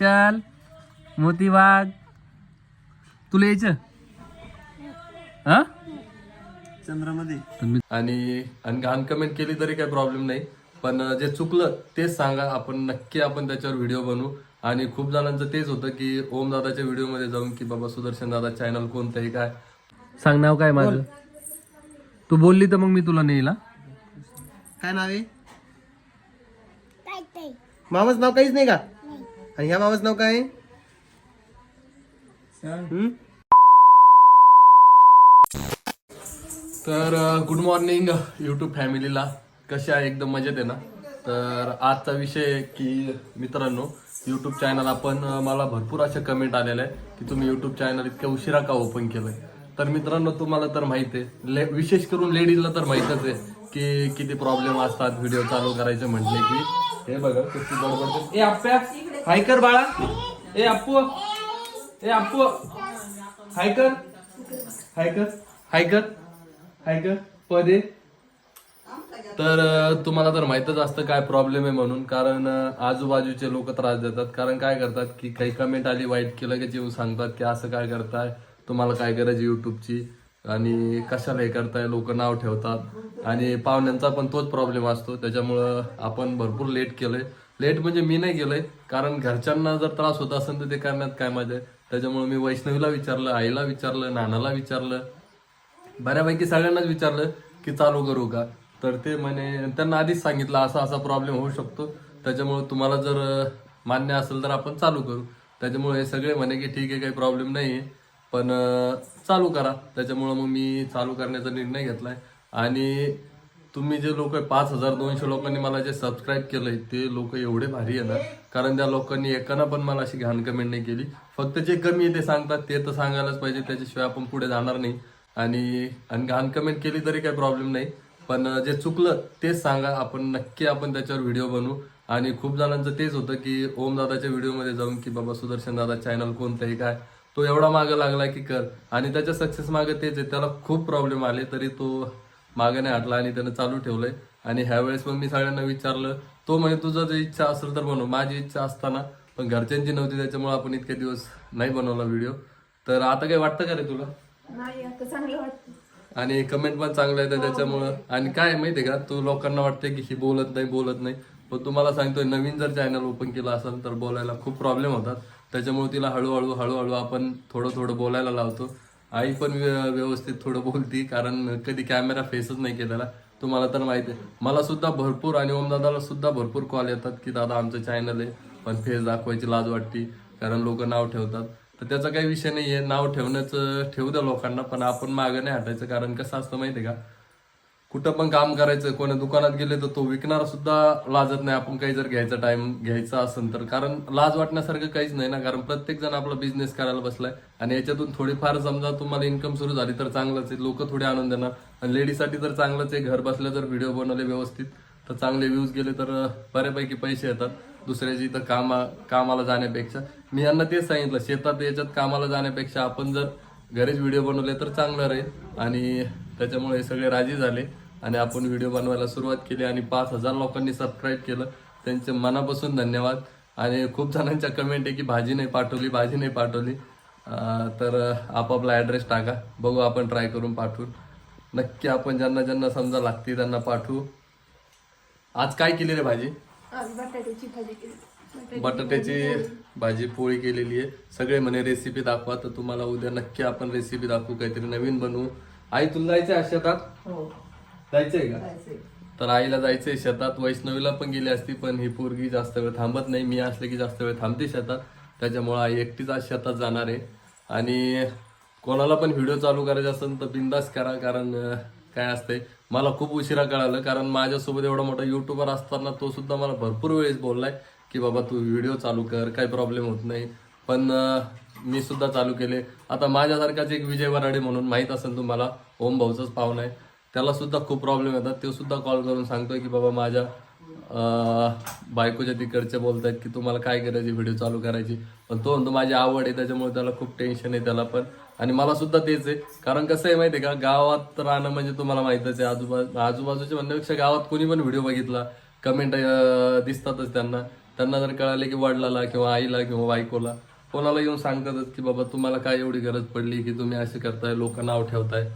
चल मोती वाघ तुला यायचं? हा? चंद्रामध्ये. आणि आणि घाण कमेंट केली तरी काही प्रॉब्लेम नाही. पण जे चुकलं तेच सांगा. आपण नक्की आपण त्याच्यावर व्हिडिओ बनवू. आणि खूप जणांचं तेच होतं की ओम दादाच्या व्हिडिओमध्ये जाऊन की बाबा सुदर्शन दादा चॅनल कोणतं आहे काय. सांग नाव काय माझं? तू बोलली तर मग मी तुला नेईल हा? काय नाव आहे? मामाचं नाव काहीच नाही का? आणि ह्या मामाचं नाव काय? हम्म? तर गुड मॉर्निंग यूट्यूब फॅमिलीला कशा आहे? एकदम मजेत आहे ना? तर आजचा विषय की मित्रांनो यूट्यूब चॅनल आपण अं, मला भरपूर अशा कमेंट आलेल्या आहे की तुम्ही यूट्यूब चॅनल इतक्या उशिरा का ओपन केलंय? तर मित्रांनो तुम्हाला तर माहिती आहे. ले विशेष करून लेडीजला तर माहीतच आहे की किती प्रॉब्लेम असतात व्हिडिओ चालू करायचे म्हटले की. हे बघा किती. ए आप्प्या हाय कर बाळा. ए अप्पू. ए अप्पू. हाय कर हाय कर हाय कर हाय कर पदे. तर तुम्हाला तर माहीतच असतं काय प्रॉब्लेम आहे म्हणून. कारण आजूबाजूचे लोक त्रास देतात. कारण काय करतात की काही कमेंट आली वाईट केलं की येऊन सांगतात की असं काय करताय? तुम्हाला काय गरज यूट्यूबची युट्यूबची आणि कशाला हे करताय? लोक नाव ठेवतात. आणि पाहुण्यांचा पण तोच प्रॉब्लेम असतो. त्याच्यामुळं आपण भरपूर लेट केलंय. लेट म्हणजे मी नाही गेलोय कारण घरच्यांना जर त्रास होत असेल तर ते करण्यात काय मजा आहे? त्याच्यामुळे मी वैष्णवीला विचारलं आईला विचारलं नानाला विचारलं बऱ्यापैकी सगळ्यांनाच विचारलं की चालू करू का? तर ते म्हणे त्यांना आधीच सांगितलं असा असा प्रॉब्लेम होऊ शकतो. त्याच्यामुळे तुम्हाला जर मान्य असेल तर आपण चालू करू. त्याच्यामुळे हे सगळे म्हणे की ठीक आहे काही प्रॉब्लेम नाही आहे पण चालू करा. त्याच्यामुळं मग मी चालू करण्याचा निर्णय घेतला आहे आणि तुम्ही जे लोक पाच हजार दोनशे लोकांनी मला जे सबस्क्राईब केलंय ते लोक एवढे भारी आहे ना. कारण त्या लोकांनी एकाना पण मला अशी घाण कमेंट नाही केली. फक्त जे कमी आहे ते सांगतात ते तर सांगायलाच पाहिजे त्याच्याशिवाय आपण पुढे जाणार नाही. आणि आणि घाण कमेंट केली तरी काही प्रॉब्लेम नाही. पण जे चुकलं तेच सांगा. आपण नक्की आपण त्याच्यावर व्हिडिओ बनवू. आणि खूप जणांचं तेच होतं की ओम दादाच्या व्हिडिओमध्ये जाऊन की बाबा सुदर्शन दादा चॅनल कोणतं आहे काय? तो एवढा मागं लागला की कर. आणि त्याच्या सक्सेस मागे तेच आहे. त्याला खूप प्रॉब्लेम आले तरी तो मागे नाही हटला आणि त्यानं चालू ठेवलंय. आणि ह्या वेळेस मग मी सगळ्यांना विचारलं तो म्हणे तुझं जर इच्छा असेल तर बनव माझी इच्छा असताना पण घरच्यांची नव्हती त्याच्यामुळे आपण इतके दिवस नाही बनवला व्हिडिओ तर आता काही वाटतं का रे तुला? आणि कमेंट पण चांगलं येतं त्याच्यामुळं. आणि काय माहितीये का तू लोकांना वाटते की ही बोलत नाही बोलत नाही. पण तुम्हाला सांगतोय नवीन जर चॅनल ओपन केलं असेल तर बोलायला खूप प्रॉब्लेम होतात. त्याच्यामुळे तिला हळूहळू हळूहळू आपण थोडं थोडं बोलायला लावतो. आई पण व्यवस्थित थोडं बोलती कारण कधी कॅमेरा फेसच नाही केलेला. तुम्हाला तर माहिती आहे. मला सुद्धा भरपूर आणि ओमदादाला सुद्धा भरपूर कॉल येतात की दादा आमचं चॅनल आहे पण फेस दाखवायची लाज वाटते कारण लोक नाव ठेवतात. तर त्याचा काही विषय नाही आहे नाव ठेवण्याचं ठेवू द्या लोकांना पण आपण मागं नाही हटायचं कारण कसं असतं माहिती आहे का? कुठं पण काम करायचं कोणा दुकानात गेले तर तो विकणारा सुद्धा लाजत नाही. आपण काही जर घ्यायचा टाइम घ्यायचा असेल तर. कारण लाज वाटण्यासारखं काहीच नाही ना. कारण प्रत्येक जण आपला बिझनेस करायला बसलाय. आणि याच्यातून थोडीफार समजा तुम्हाला इन्कम सुरू झाली तर चांगलंच आहे. लोक थोडे आनंद देणार. आणि लेडीजसाठी तर चांगलंच आहे. घर बसल्या जर व्हिडिओ बनवले व्यवस्थित तर चांगले व्ह्यूज गेले तर बऱ्यापैकी पैसे येतात. दुसऱ्याची इथं कामा कामाला जाण्यापेक्षा. मी यांना तेच सांगितलं. शेतात याच्यात कामाला जाण्यापेक्षा आपण जर घरीच व्हिडिओ बनवले तर चांगलं राहील. आणि त्याच्यामुळे हे सगळे राजी झाले. आणि आपण व्हिडिओ बनवायला सुरुवात केली आणि पाच हजार लोकांनी सबस्क्राईब केलं. त्यांचे मनापासून धन्यवाद. आणि खूप जणांच्या कमेंट आहे की भाजी नाही पाठवली भाजी नाही पाठवली. अं, तर आपापला ॲड्रेस टाका. बघू आपण ट्राय करून पाठवून नक्की आपण ज्यांना ज्यांना समजा लागते त्यांना पाठवू. आज काय केली रे भाजी? आज बटाट्याची भाजी केली. बटाट्याची भाजी पोळी. केलेली आहे. सगळे म्हणे रेसिपी दाखवा. तर तुम्हाला उद्या नक्की आपण रेसिपी दाखवू. काहीतरी नवीन बनवू. आई तुला जायचंय आज शेतात जायचंय का? तर आईला जायचंय शेतात. वैष्णवीला पण गेली असती पण ही पोरगी जास्त वेळ थांबत नाही. मी असले की जास्त वेळ थांबते शेतात. त्याच्यामुळे आई एकटीच आज शेतात जाणार आहे. आणि कोणाला पण व्हिडिओ चालू करायचा असेल तर बिंदास करा कारण काय असतंय मला खूप उशिरा कळालं. कारण माझ्यासोबत एवढा मोठा युट्यूबर असताना तो सुद्धा मला भरपूर वेळेस बोललाय की बाबा तू व्हिडिओ चालू कर काही प्रॉब्लेम होत नाही. पण मी सुद्धा चालू केले. आता माझ्यासारखाच एक विजय वराडे म्हणून माहीत असेल तुम्हाला ओम भाऊचाच पाहुणा आहे. त्याला सुद्धा खूप प्रॉब्लेम येतात. तो सुद्धा कॉल करून सांगतोय की बाबा माझ्या बायकोच्या तिकडचे बोलतायत की तुम्हाला काय करायची व्हिडिओ चालू करायची. पण तो म्हणतो माझी आवड आहे त्याच्यामुळे त्याला खूप टेन्शन आहे त्याला पण. आणि मला सुद्धा तेच आहे. कारण कसं आहे माहिती आहे का गावात राहणं म्हणजे तुम्हाला माहितच आहे. आजूबाजू आजूबाजूच्या म्हणण्यापेक्षा गावात कोणी पण व्हिडिओ बघितला कमेंट दिसतातच त्यांना. त्यांना जर कळाले की वडिलाला किंवा आईला किंवा बायकोला कोणाला येऊन सांगतातच की बाबा तुम्हाला काय एवढी गरज पडली की तुम्ही असे करताय लोकांना नाव ठेवताय.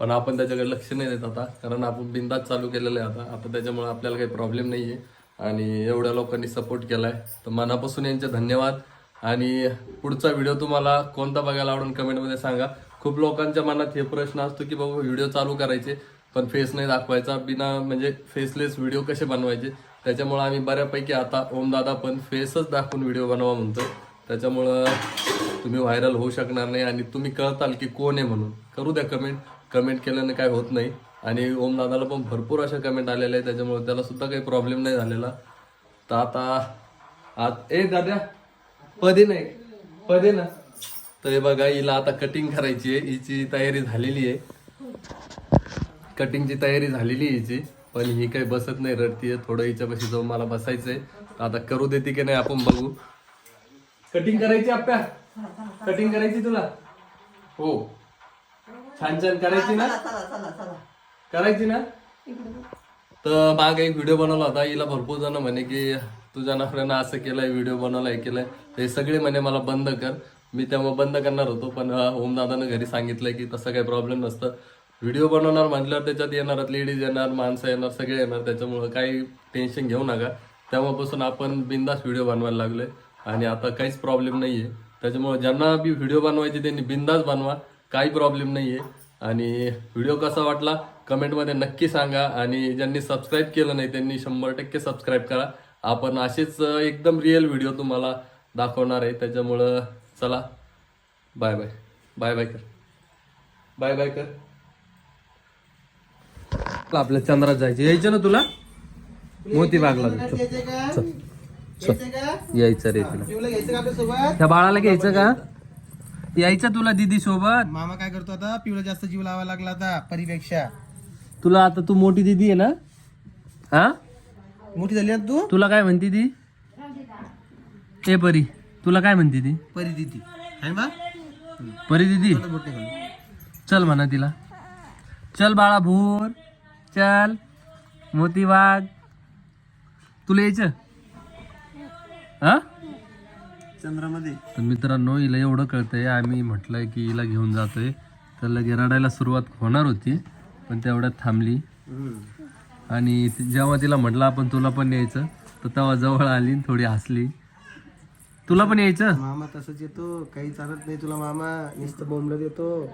पण आपण त्याच्याकडे लक्ष नाही देत आता. कारण आपण बिंदात चालू केलेलं आहे आता. आता त्याच्यामुळे आपल्याला काही प्रॉब्लेम नाही आहे आणि एवढ्या लोकांनी सपोर्ट केला आहे तर मनापासून यांचे धन्यवाद. आणि पुढचा व्हिडिओ तुम्हाला कोणता बघायला आवडून कमेंटमध्ये सांगा. खूप लोकांच्या मनात हे प्रश्न असतो की बाबा व्हिडिओ चालू करायचे पण फेस नाही दाखवायचा. बिना म्हणजे फेसलेस व्हिडिओ कसे बनवायचे? त्याच्यामुळं आम्ही बऱ्यापैकी आता ओमदादा पण फेसच दाखवून व्हिडिओ बनवा म्हणतो. त्याच्यामुळं तुम्ही व्हायरल होऊ शकणार नाही आणि तुम्ही कळताल की कोण आहे म्हणून. करू द्या कमेंट कमेंट केल्याने काय होत नाही. आणि ओमदादाला पण भरपूर अशा कमेंट आलेल्या आहेत. त्याच्यामुळे त्याला सुद्धा काही प्रॉब्लेम नाही झालेला. तर आता आज ए दाद्या पदे नाही. पदे ना. तर हे बघा हिला आता कटिंग करायची आहे. हिची तयारी झालेली आहे. कटिंगची तयारी झालेली आहे हिची. पण ही काही बसत नाही रडतीये. थोडं हिच्यापाशी जाऊन मला बसायचंय. आता करू देते की नाही आपण बघू. कटिंग करायची आप्या कटिंग करायची तुला? हो. छान छान करायची ना? करायची ना? तर मागे एक व्हिडिओ बनवला होता. हिला भरपूर जण म्हणे की तुझ्या नफऱ्यानं असं केलंय व्हिडिओ बनवलाय केलंय हे सगळे म्हणे मला बंद कर. मी तेव्हा बंद करणार होतो पण ओमदादानं घरी सांगितलंय की तसं काही प्रॉब्लेम नसतं. व्हिडिओ बनवणार म्हटल्यावर त्याच्यात येणार लेडीज येणार माणसं येणार सगळे येणार. त्याच्यामुळं काही टेन्शन घेऊ नका. तेव्हापासून आपण बिंदास व्हिडिओ बनवायला लागलोय. आणि आता काहीच प्रॉब्लेम नाहीये. त्याच्यामुळे ज्यांना बी व्हिडिओ बनवायचे त्यांनी बिंदास बनवा. काही प्रॉब्लेम नाहीये. आणि व्हिडिओ कसा वाटला? कमेंटमध्ये नक्की सांगा. आणि ज्यांनी सबस्क्राईब केलं नाही त्यांनी शंभर टक्के सबस्क्राईब करा. आपण असेच एकदम रिअल व्हिडिओ तुम्हाला दाखवणार आहे. त्याच्यामुळं चला. बाय बाय बाय बाय कर. बाय बाय कर. आपल्या चंद्रात जायचे? यायचं ना तुला? मोती बागला यायचं रे तुला. त्या बाळाला घ्यायचं का? यायचं तुला दिदी सोबत? मामा काय करतो आता? पिऊला जास्त जीव लावा लागला आता परीपेक्षा. तुला आता तू मोठी दिदी आहे ना? हा? मोठी झाली ना तू? तुला काय म्हणती ती? ए परी तुला काय म्हणती ती? परी दिदी आहे ना परी दिदी बा. चल म्हणा तिला. चल बाळा भूर चल. मोती वाघ. तुला यायचं? हा? चंद्रामध्ये. तर मित्रांनो हिला एवढं कळतंय आम्ही म्हटलंय की हिला घेऊन जातोय. तर लगे रडायला सुरुवात होणार होती पण तेवढ्यात थांबली. आणि जेव्हा तिला म्हटलं आपण तुला पण यायचं तर तेव्हा जवळ आली आणि थोडी हसली. तुला पण यायचं? मामा तसंच येतो काही चालत नाही तुला मामा नुसतं बोंबलत येतो.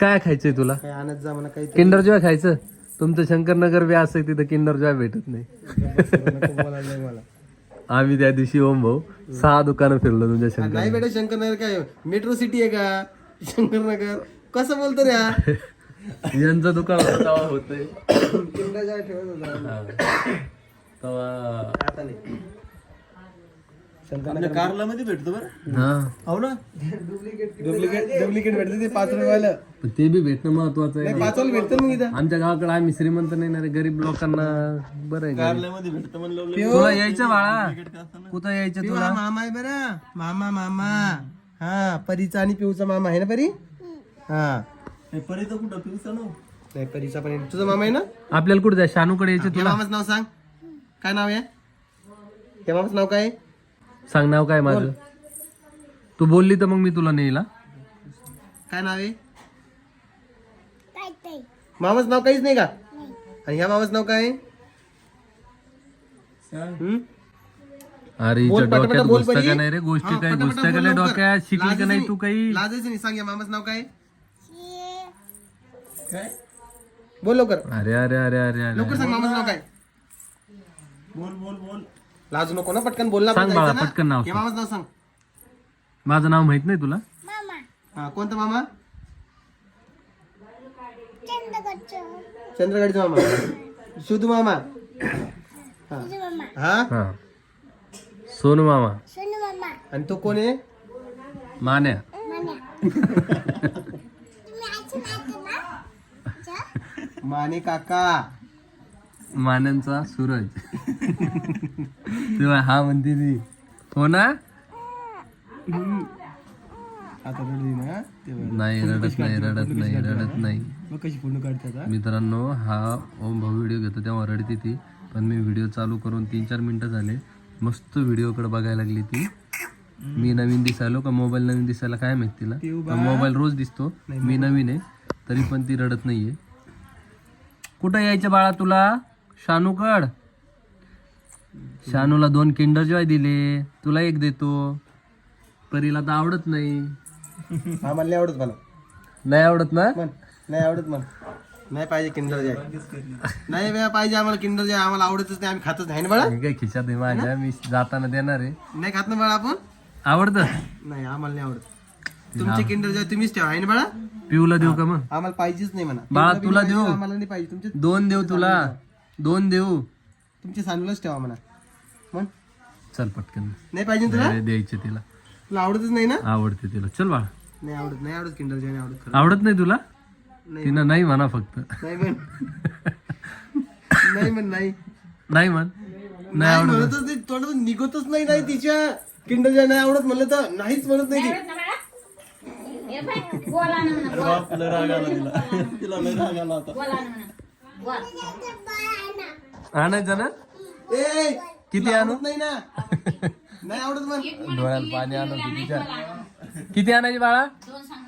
काय खायचंय तुला? काही आणत जा म्हणा काही किंडर जॉय खायचं? तुमचं शंकरनगर बी असं तिथं किंडर जॉय भेटत नाही. मला. आम्ही त्या दिवशी ओम भाऊ सहा दुकानं फिरलो तुमच्या शंकर नाही बेटा शंकरनगर काय? मेट्रो सिटी आहे का? शंकरनगर. कसं बोलतो रे हा? यांचं दुकान होतं तेव्हा होतंय. ठेवत होता. हा. तेव्हा आता नाही. कारला मध्ये भेटतो बरं. हा. हो ना? डुप्लिकेट डुप्लिकेट डुप्लिकेट भेटते ते पाच रुपयाला पण ते बी भेटणं महत्वाचं आहे नाही पाच वाला भेटतं मग इथं. आमच्या गावाकडे आम्ही श्रीमंत नाही ना रे गरीब लोकांना बरं आहे. मध्ये भेटतं म्हणलं तुला यायचं बाळा. कुठं यायचं पिऊ तुला? मामा आहे बरं. मामा मामा. हा परीचा आणि पिऊचा मामा आहे ना परी? हा. परीचा कुठं? पिऊचा नाही परीचा पण आहे. तुझा मामा आहे ना? आपल्याला कुठं जाय? शानूकडे यायचं या तुला. मामाचं नाव सांग. काय नाव आहे? त्या मामाचं नाव काय? आहे? सांग नाव काय माझं? तू बोलली तर मग मी तुला नेला काय नाव आहे? मामाचं नाव काहीच नाही का? आणि ह्या मामाचं नाव काय हम्म? अरे बोल, पटापटा डोक्यात बोल घुसतं परी. का नाही रे गोष्टी? हा, काय पटापटा घुसतं का बोल नाही लवकर. डोक्यात? शिकली का लाजायचं नाही तू काही? लाजायचं नाही. सांग या मामाचं नाव काय आहे? काय? बोल लवकर. अरे अरे अरे अरे अरे लवकर सांग मामाचं नाव काय? बोल बोल बोल. लाजू नको ना पटकन बोलला सांग बाळा, पटकन नाव मामाचं नाव सांग. माझं नाव माहीत नाही तुला? हा कोणता मामा? चंद्रगडचा मामा. शुद्धू मामा. हा. हा? हा. सोनू मामा. आणि तो कोण आहे? मान्या. माने काका. मान्यांचा सूरज. तेव्हा हा म्हणते ती. हो ना? आता रडली ना? तेव्हा नाही रडत नाही रडत नाही रडत नाही. मग कशी फोटो काढतात मित्रांनो हा ओम भाऊ व्हिडिओ घेतो तेव्हा रडती ती. पण मी व्हिडिओ चालू करून तीन चार मिनटं झाले. मस्त व्हिडिओकडे बघायला लागली ती. मी नवीन दिसायलो का मोबाईल नवीन दिसायला काय माहीत तिला? मोबाईल रोज दिसतो. मी नवीन आहे तरी पण ती रडत नाहीये. कुठं यायचं बाळा तुला? शानूकड? शानूला दोन किंडर जॉय दिले तुला एक देतो. परीला तर आवडत नाही. आम्हाला नाही आवडत मला. नाही आवडत ना? नाही आवडत म्हण. नाही पाहिजे किंडर जॉय नाही बे पाहिजे आम्हाला किंडर जॉय आम्हाला आवडतच नाही आम्ही खातच नाही. ना बाळा? मी काय खिशात आहे माझ्या मी जाताना देणार आहे. नाही खात ना बाळा आपण? आवडतं? नाही आम्हाला नाही आवडत. तुमचे किंडर जॉय तुम्हीच ठेवा. आहे ना बाळा? पिऊला देऊ का मग? आम्हाला पाहिजेच नाही म्हणा. बाळा, तुला देऊ? आम्हाला नाही पाहिजे. तुमचे दोन देऊ तुला. दोन देऊ. तुमचे सानूलाच ठेवा म्हण. चल पटकन. नाही पाहिजे ना तुला? नाही, द्यायचे तिला. तुला आवडतच नाही ना? आवडते तिला. चल बाळा. नाही आवडत नाही आवडत किंडर जॉय नाही आवडत खरं. आवडत नाही तुला? नाही. तिनं नाही म्हणा फक्त. नाही म्हण. नाही म्हण नाही. नाही म्हण. नाही नाही आवडत. म्हणतच नाही तोंडातून निघतच नाही नाही तिच्या किंडर जॉय नाही आवडत म्हणलं तर नाहीच म्हणत नाही ती. हे बाय, बोला ना म्हणा, बोला. बोला ना म्हणा. बोल. आणायचं ना ए किती आणू? नाही ना. नाही आवडत डोळ्याला पाणी आणू तिच्या किती आणायची बाळा? दोन सांग